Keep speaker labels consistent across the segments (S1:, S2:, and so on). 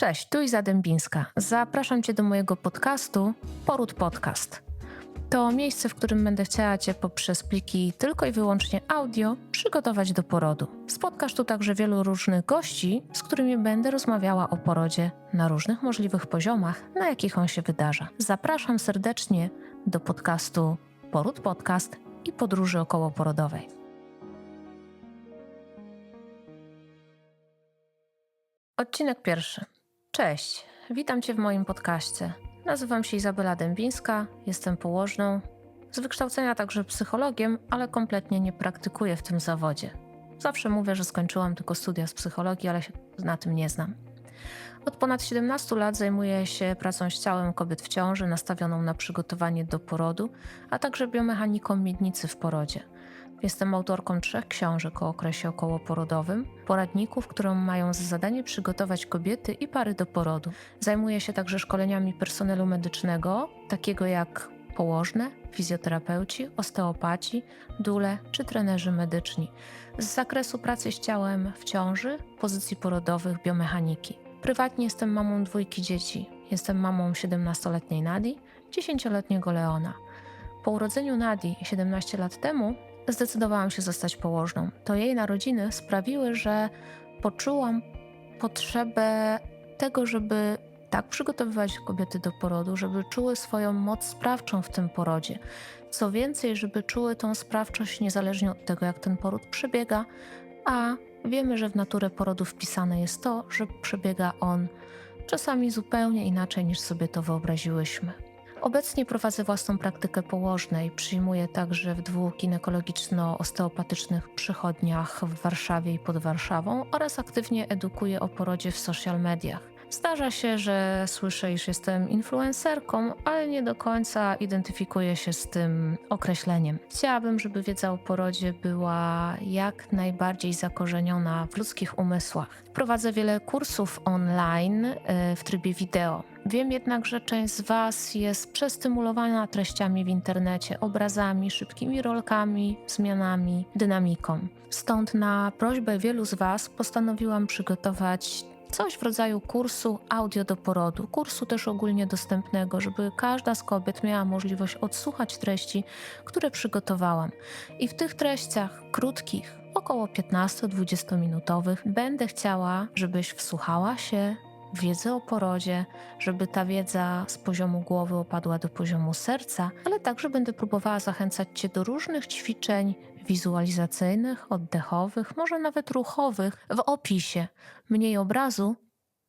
S1: Cześć, tu Iza Dębińska. Zapraszam Cię do mojego podcastu Poród Podcast. To miejsce, w którym będę chciała Cię poprzez pliki tylko i wyłącznie audio przygotować do porodu. Spotkasz tu także wielu różnych gości, z którymi będę rozmawiała o porodzie na różnych możliwych poziomach, na jakich on się wydarza. Zapraszam serdecznie do podcastu Poród Podcast i podróży okołoporodowej. Odcinek pierwszy. Cześć, witam Cię w moim podcaście. Nazywam się Izabela Dębińska, jestem położną, z wykształcenia także psychologiem, ale kompletnie nie praktykuję w tym zawodzie. Zawsze mówię, że skończyłam tylko studia z psychologii, ale na tym nie znam. Od ponad 17 lat zajmuję się pracą z ciałem kobiet w ciąży, nastawioną na przygotowanie do porodu, a także biomechaniką miednicy w porodzie. Jestem autorką trzech książek o okresie okołoporodowym, poradników, które mają za zadanie przygotować kobiety i pary do porodu. Zajmuję się także szkoleniami personelu medycznego, takiego jak położne, fizjoterapeuci, osteopaci, dule czy trenerzy medyczni z zakresu pracy z ciałem w ciąży, pozycji porodowych, biomechaniki. Prywatnie jestem mamą dwójki dzieci. Jestem mamą 17-letniej Nadi, 10-letniego Leona. Po urodzeniu Nadi 17 lat temu zdecydowałam się zostać położną. To jej narodziny sprawiły, że poczułam potrzebę tego, żeby tak przygotowywać kobiety do porodu, żeby czuły swoją moc sprawczą w tym porodzie. Co więcej, żeby czuły tą sprawczość niezależnie od tego, jak ten poród przebiega, a wiemy, że w naturę porodu wpisane jest to, że przebiega on czasami zupełnie inaczej niż sobie to wyobraziłyśmy. Obecnie prowadzę własną praktykę położnej. Przyjmuję także w dwóch ginekologiczno-osteopatycznych przychodniach w Warszawie i pod Warszawą oraz aktywnie edukuję o porodzie w social mediach. Zdarza się, że słyszę, iż jestem influencerką, ale nie do końca identyfikuję się z tym określeniem. Chciałabym, żeby wiedza o porodzie była jak najbardziej zakorzeniona w ludzkich umysłach. Prowadzę wiele kursów online e, w trybie wideo. Wiem jednak, że część z Was jest przestymulowana treściami w internecie, obrazami, szybkimi rolkami, zmianami, dynamiką. Stąd na prośbę wielu z Was postanowiłam przygotować coś w rodzaju kursu audio do porodu, kursu też ogólnie dostępnego, żeby każda z kobiet miała możliwość odsłuchać treści, które przygotowałam. I w tych treściach krótkich, około 15-20 minutowych, będę chciała, żebyś wsłuchała się wiedzę o porodzie, żeby ta wiedza z poziomu głowy opadła do poziomu serca, ale także będę próbowała zachęcać Cię do różnych ćwiczeń wizualizacyjnych, oddechowych, może nawet ruchowych w opisie. Mniej obrazu,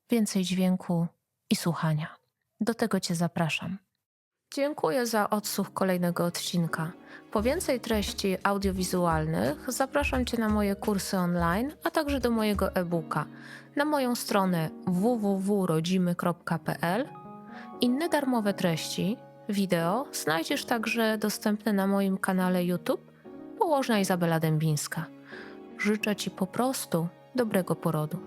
S1: więcej dźwięku i słuchania. Do tego Cię zapraszam. Dziękuję za odsłuch kolejnego odcinka. Po więcej treści audiowizualnych zapraszam Cię na moje kursy online, a także do mojego e-booka na moją stronę www.rodzimy.pl. Inne darmowe treści, wideo znajdziesz także dostępne na moim kanale YouTube Położna Izabela Dębińska. Życzę Ci po prostu dobrego porodu.